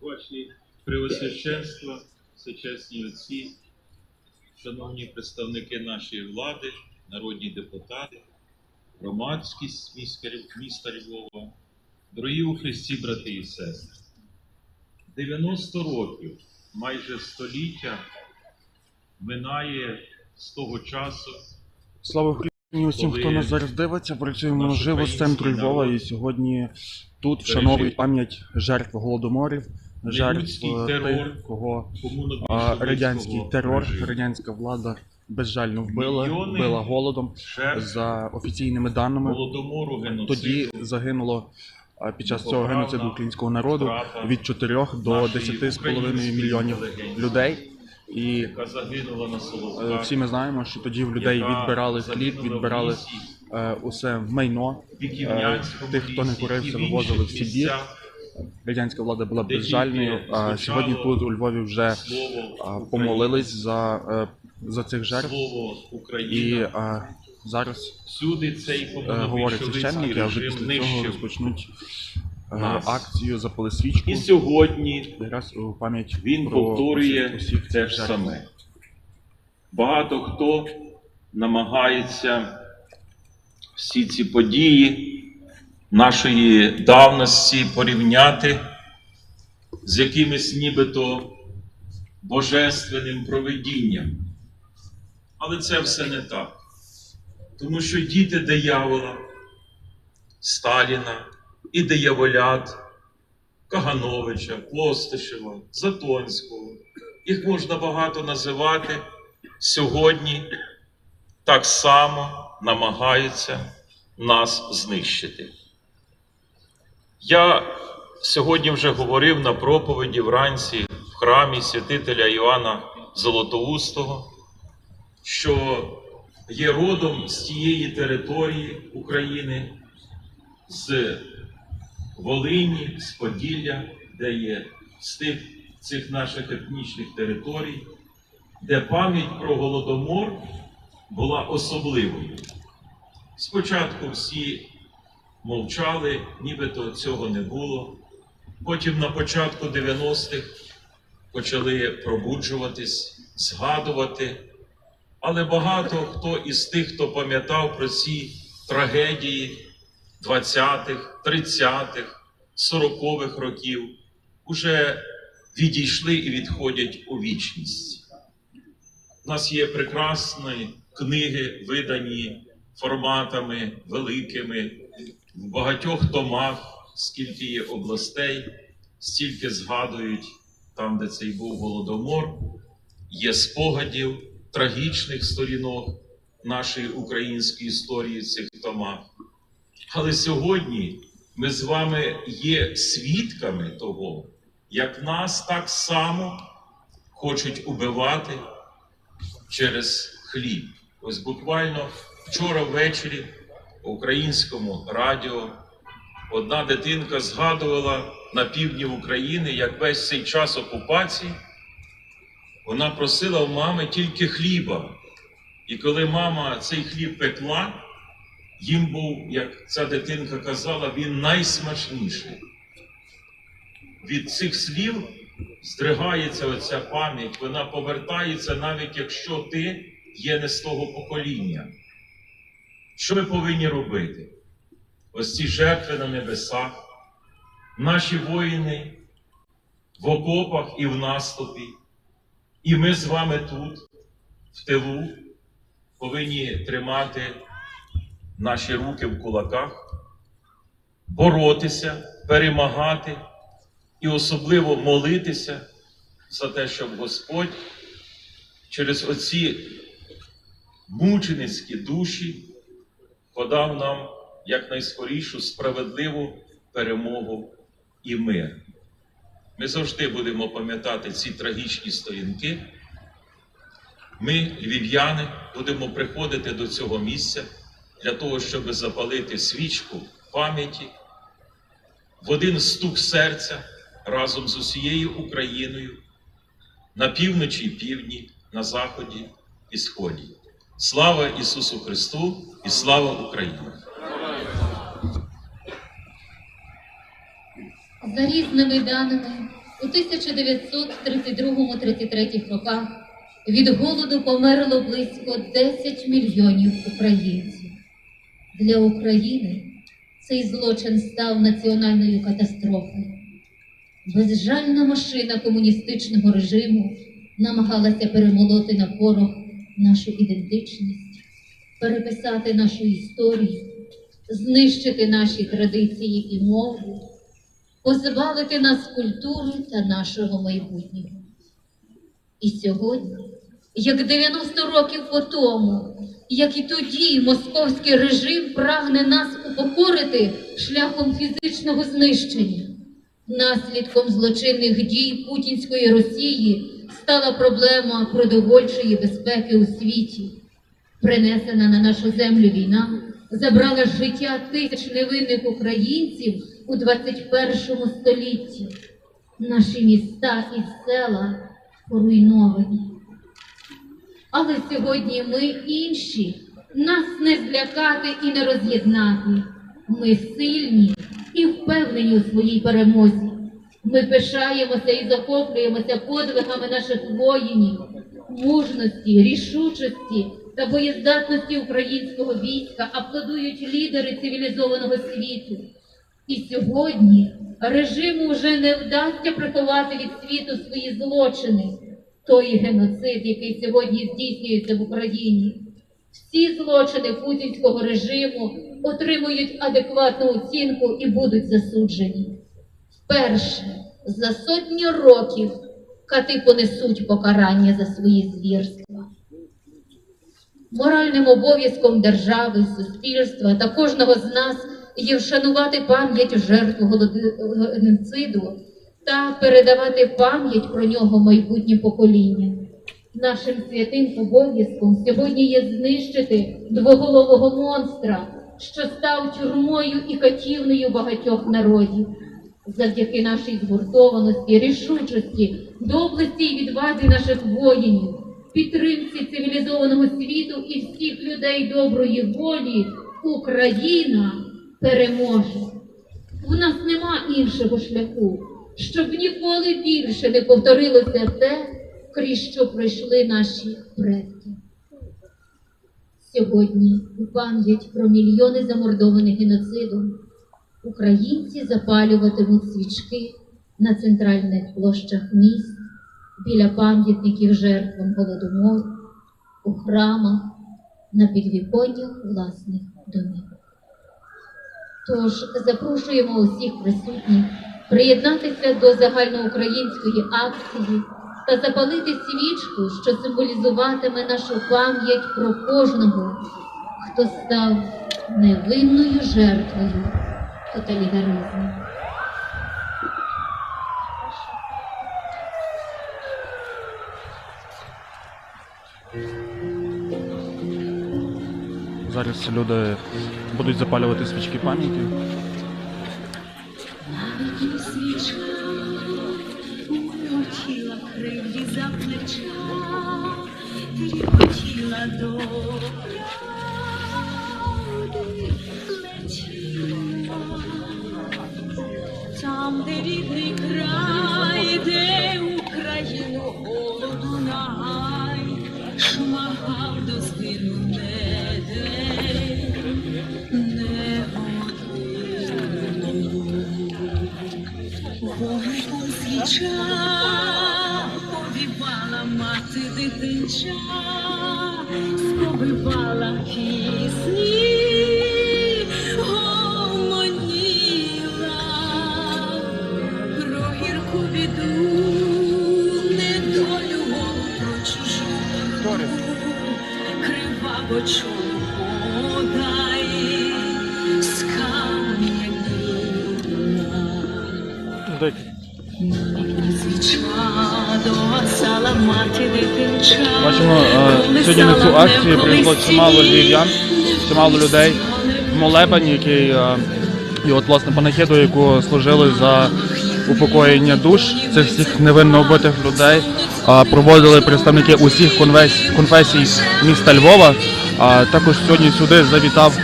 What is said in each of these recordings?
Ваші преосвященства, всечесні отці, шановні представники нашої влади, народні депутати, громадськість міста, Льв- міста Львова, дорогі у Христі, брати і сестри. 90 років, майже століття, минає з того часу, Слава Україні усім, хто нас зараз дивиться. Працюємо наживо з центру Львова, і сьогодні тут вшановують пам'ять жертв голодоморів, жертв е, тих, кого радянський терор, радянська влада безжально вбила, вбила голодом. За офіційними даними, тоді загинуло під час цього геноциду українського народу від 4 до 10,5 мільйонів людей. І е, всі ми знаємо, що тоді в людей відбирали хліб, відбирали е, усе майно. Тих, хто не курився, вивозили в Сибір. Радянська влада була безжальною. А сьогодні тут у Львові вже помолились за, е, за цих жертв. І а, зараз Всюди цей е, говорять священники, а вже після цього розпочнуть е, нас. акцію запали свічку. І сьогодні Якраз у пам'ять він про повторює усіх, те ж саме. Багато хто намагається всі ці події нашої давності порівняти з якимось нібито божественним провидінням. Але це все не так. Тому що діти диявола, Сталіна і дияволят, Кагановича, Постишева, Затонського. Їх можна багато називати сьогодні так само намагаються нас знищити. Я сьогодні вже говорив на проповіді вранці в храмі святителя Іоанна Золотоустого, що є родом з тієї території України, з Волині, з Поділля, де є з тих цих наших етнічних територій, де пам'ять про Голодомор була особливою. Спочатку всі мовчали, нібито цього не було. Потім на початку 90-х почали пробуджуватись, згадувати. Але багато хто із тих, хто пам'ятав про ці трагедії 20-х, 30-х, 40-х років, уже відійшли і відходять у вічність. У нас є прекрасні книги, видані форматами великими, в багатьох томах, скільки є областей, стільки згадують там, де цей був голодомор, є спогадів, трагічних сторінок нашої української історії цих томах. Але сьогодні ми з вами є свідками того, як нас так само хочуть убивати через хліб. Ось буквально вчора ввечері українському радіо одна дитинка згадувала на півдні України, як весь цей час окупації вона просила у мами тільки хліба. І коли мама цей хліб пекла, їм був, як ця дитинка казала, він найсмачніший. Від цих слів здригається оця пам'ять, вона повертається, навіть якщо ти є не з того покоління. Що ми повинні робити? Ось ці жертви на небесах, наші воїни в окопах і в наступі, і ми з вами тут, в тилу, повинні тримати наші руки в кулаках, боротися, перемагати і особливо молитися за те, щоб Господь через оці мученицькі душі подав нам якнайскорішу справедливу перемогу і мир. Ми завжди будемо пам'ятати ці трагічні сторінки. Ми, львів'яни, будемо приходити до цього місця для того, щоб запалити свічку пам'яті в один стук серця разом з усією Україною на півночі і півдні, на заході і сході. Слава Ісусу Христу і слава Україні! За різними даними У 1932-33 роках від голоду померло близько 10 мільйонів українців. Для України цей злочин став національною катастрофою. Безжальна машина комуністичного режиму намагалася перемолоти на порох нашу ідентичність, переписати нашу історію, знищити наші традиції і мову, позбавити нас культури та нашого майбутнього. І сьогодні, як 90 років по тому, як і тоді московський режим прагне нас упокорити шляхом фізичного знищення. Наслідком злочинних дій путінської Росії стала проблема продовольчої безпеки у світі. Принесена на нашу землю війна забрала життя тисяч невинних українців у 21 столітті. Наші міста і села поруйновані. Але сьогодні ми інші, нас не злякати і не роз'єднати. Ми сильні і впевнені у своїй перемозі. Ми пишаємося і захоплюємося подвигами наших воїнів, мужності, рішучості та боєздатності українського війська аплодують лідери цивілізованого світу. І сьогодні режиму вже не вдасться приховати від світу свої злочини, той геноцид, який сьогодні здійснюється в Україні. Всі злочини путінського режиму отримують адекватну оцінку і будуть засуджені. Вперше за сотні років кати понесуть покарання за свої звірства. Моральним обов'язком держави, суспільства та кожного з нас є вшанувати пам'ять жертв голоди- та передавати пам'ять про нього майбутнім поколінням. Нашим святим обов'язком сьогодні є знищити двоголового монстра, що став тюрмою і катівнею багатьох народів. Завдяки нашій згуртованості, рішучості, доблесті і відвазі наших воїнів, підтримці цивілізованого світу і всіх людей доброї волі, Україна переможе. В нас нема іншого шляху, щоб ніколи більше не повторилося те, крізь що пройшли наші предки. Сьогодні, у пам'ять про мільйони замордованих геноцидом, українці запалюватимуть свічки на центральних площах міст, біля пам'ятників жертвам голодомору, у храмах, на підвіконнях власних домів. Тож запрошуємо усіх присутніх приєднатися до загальноукраїнської акції та запалити свічку, що символізуватиме нашу пам'ять про кожного, хто став невинною жертвою тоталітаризму. Зараз люди будуть запалювати свічки пам'яті. Свічка хотіла кривді за плеча, ти хотіла до де рідний край, де Україну голоду нагай, до згину не не. Вогником свіча мати дитинча, сповивала пісні, сьогодні на цю акцію прийшло чимало львів'ян, чимало людей в молебені, який е, і от власне панахиду, яку служили за упокоєння душ цих всіх невинно вбитих людей, проводили представники усіх конфесій міста Львова. А також сьогодні сюди завітав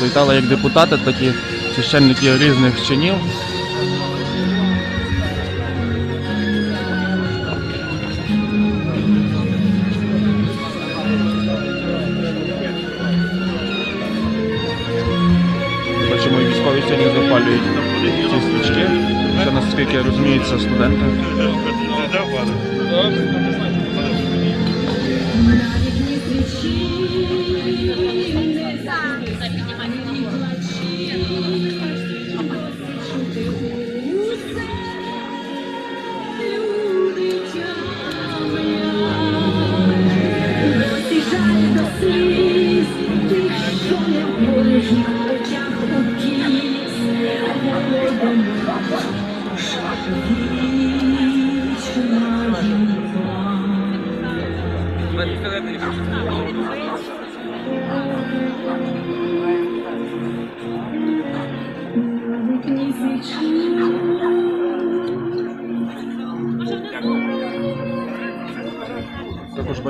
Завітали як депутати, так і священники різних чинів. Військові сьогодні запалюють ці свічки. Це наскільки я розумію, це студенти.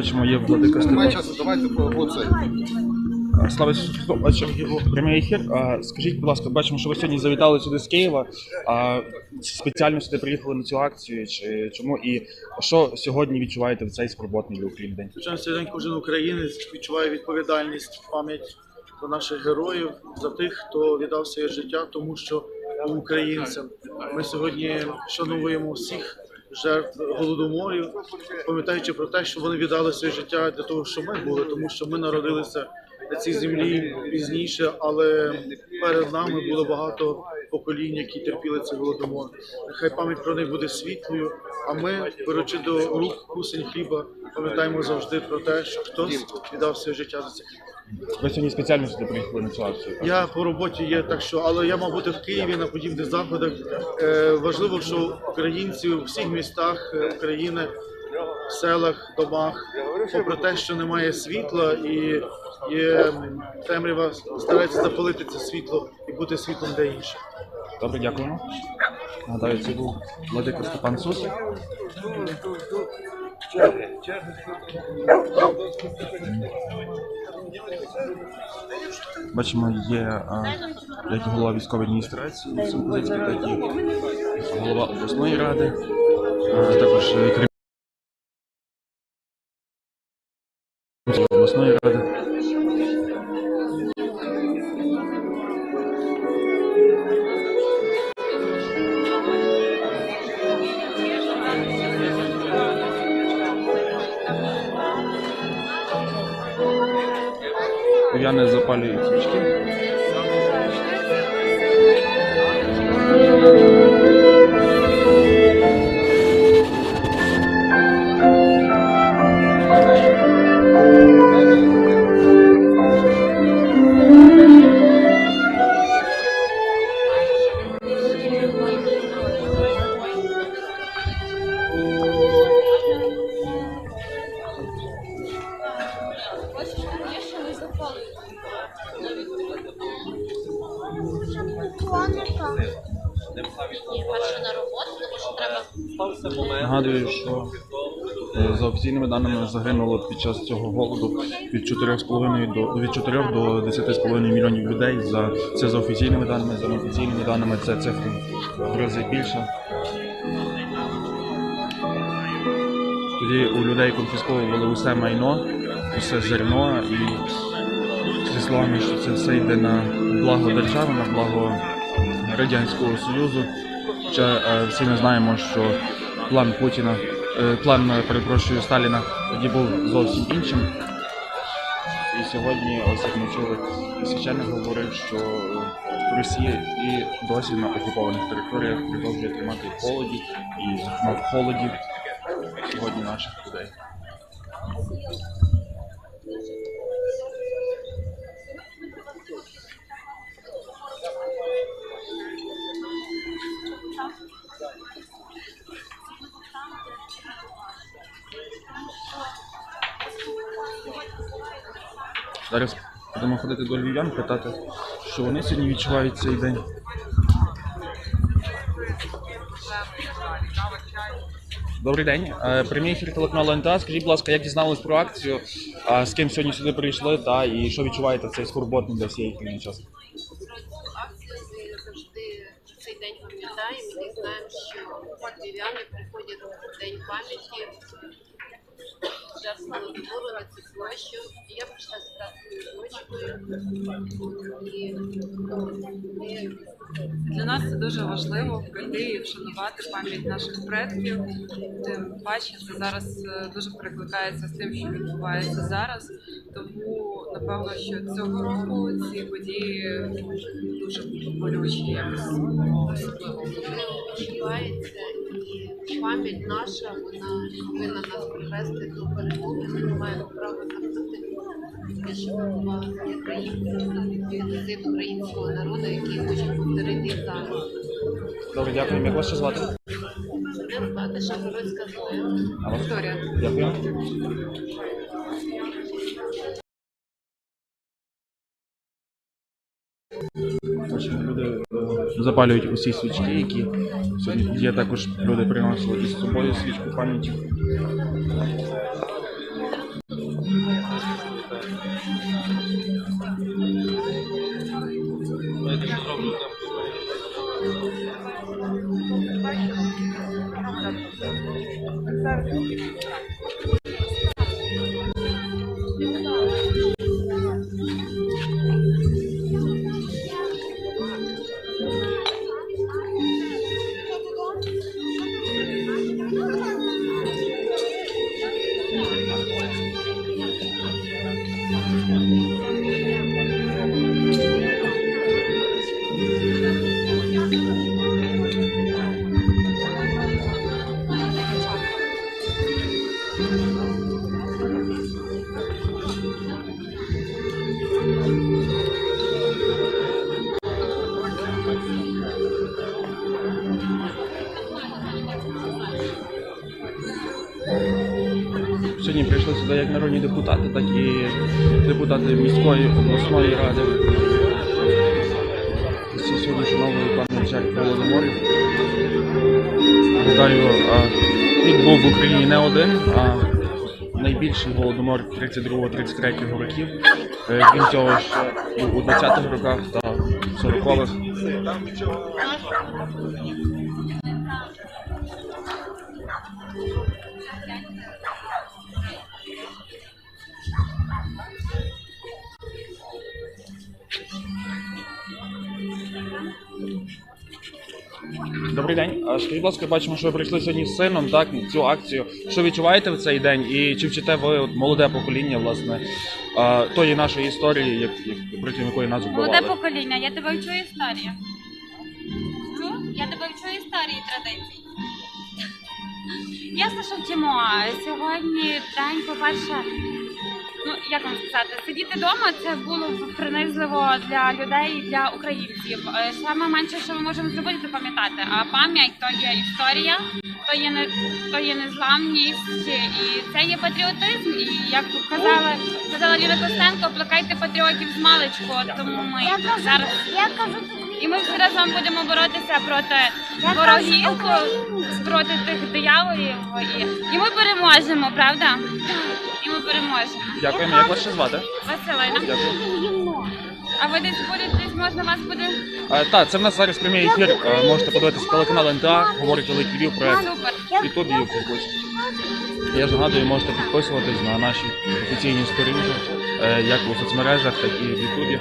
Бачимо, є владика Немає часу, давайте по, це. Слава Ісусу Христу, бачимо прямий ефір. А, Скажіть, будь ласка, бачимо, що ви сьогодні завітали сюди з Києва. А спеціально сюди приїхали на цю акцію. Чи чому і що сьогодні відчуваєте в цей спорботний для України день? Звичайно, день кожен українець відчуває відповідальність в пам'ять про наших героїв, за тих, хто віддав своє життя, тому що був українцем. Ми сьогодні шануємо всіх жертв голодоморів, пам'ятаючи про те, що вони віддали своє життя для того, що ми були, тому що ми народилися на цій землі пізніше, але перед нами було багато поколінь, які терпіли цей голодомор. Нехай пам'ять про них буде світлою. А ми, беручи до рук кусень хліба, пам'ятаємо завжди про те, що хтось віддав своє життя за цих. Ви сьогодні спеціально сюди приїхали на цю акцію. Я по роботі є так, що але я мав бути в Києві на подібних заходах. Е, важливо, що українці у всіх містах е, України, в селах, домах, попри те, що немає світла і є темрява, стараються запалити це світло і бути світлом для інших. Добре, дякуємо. Нагадаю, це був владика Степан Сус. Бачимо, є як голова військової адміністрації Симпозицький, так і голова обласної ради, а, також е, обласної ради. Кияни запалюю свічки. Нагадую, що е, за офіційними даними загинуло під час цього голоду від 4,5 до від 4 до 10,5 мільйонів людей. За це за офіційними даними, за неофіційними даними це цифри в рази більше. Тоді у людей конфісковували усе майно, усе зерно і зі словами, що це все йде на благо держави, на благо Радянського Союзу. Ще всі ми знаємо, що план Путіна, е, план, е, перепрошую, Сталіна тоді був зовсім іншим. І сьогодні, ось як ми чули, священник говорив, що Росія і досі на окупованих територіях продовжує тримати холоді і зокрема в холоді сьогодні наших людей. Зараз будемо ходити до львів'ян, питати, що вони сьогодні відчувають цей день. Добрий день. Е, Прямий ефір телеканалу НТА. Скажіть, будь ласка, як дізнались про акцію? З ким сьогодні сюди прийшли? Та і що відчуваєте в цей скорботний для всієї країни час? Цей день пам'ятаємо і знаємо, що львів'яни приходять в день пам'яті жертв голодомору на цю площу. Я прийшла з красною дочкою. І ну, Для нас це дуже важливо прийти і вшанувати пам'ять наших предків. Тим паче це зараз е, дуже перекликається з тим, що відбувається зараз. Тому напевно, що цього року ці події дуже болючі, якось особливо. відчувається і пам'ять наша, вона повинна нас привести до перемоги. Ми маємо права забути те, що відбувалося в Україні, геноцид українського народу, який хочуть повторити зараз. Добре, дякую. Як вас ще звати? Мене звати Шаховицька Зоя. Вікторія. Дякую. Ось Люди запалюють усі свічки, які сьогодні є також люди приносили із собою свічку пам'яті. Депутати міської обласної ради. Сьогодні шановують пам'ять жертв голодоморів. Нагадаю, він був в Україні не один, а найбільший голодомор 32-33 років. Е, Крім цього, був у 20-х роках та 40-х. Добрий день. Скажіть, будь ласка, бачимо, що ви прийшли сьогодні з сином, так, цю акцію. Що відчуваєте в цей день? І чи вчите ви от, молоде покоління, власне, а, тої нашої історії, як, як протягом якої нас Молоде покоління, я тебе вчу історії. Чу? Я тебе вчу історії традицій. Ясно, що вчимо. Сьогодні день, по-перше, ну як вам сказати, сидіти вдома це було б принизливо для людей для українців. Е, Саме менше, що ми можемо зробити, це пам'ятати. А пам'ять то є історія, то є не то є незламність, і це є патріотизм. І як казала, казала Ліна Костенко, плекайте патріотів з маличку. Тому ми зараз і ми всі разом будемо боротися проти ворогів, проти тих дияволів. І, і ми переможемо, правда? І ми переможемо. Дякуємо. Як вас ще звати? Василина. А ви десь будете, десь можна вас буде А, так, це в нас зараз прямий ефір. Е, Можете подивитися телеканал НТА, говорить Великий Львів проект супер. в Ютубі і в Фейсбуці. Я ж нагадую, можете підписуватись на наші офіційні сторінки, е, як у соцмережах, так і в Ютубі.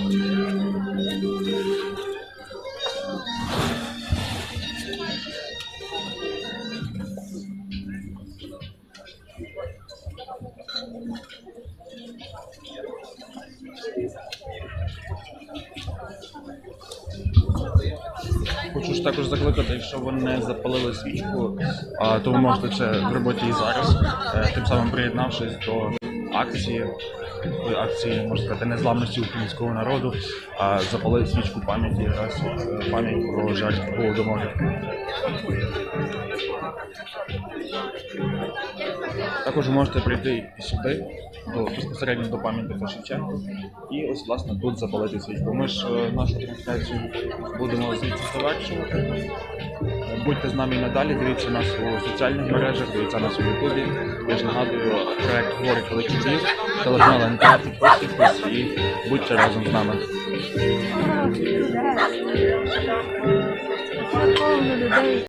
Хочу ж також закликати, якщо ви не запалили свічку, то ви можете це в роботі і зараз, е, тим самим приєднавшись до акції е, акції, можна сказати, незламності українського народу, а запалити свічку пам'яті, е, пам'ять про жертв голодомору. Також можете прийти сюди, до, безпосередньо до пам'ятника Шевченка, і ось власне тут запалити свічку. Ми ж е, нашу трансляцію будемо звідси завершувати. Е, Будьте з нами надалі, дивіться нас у соціальних мережах, дивіться нас у Ютубі. Я ж нагадую, проект Говорить Львів, телеканал НК, підписуйтесь і будьте разом з нами.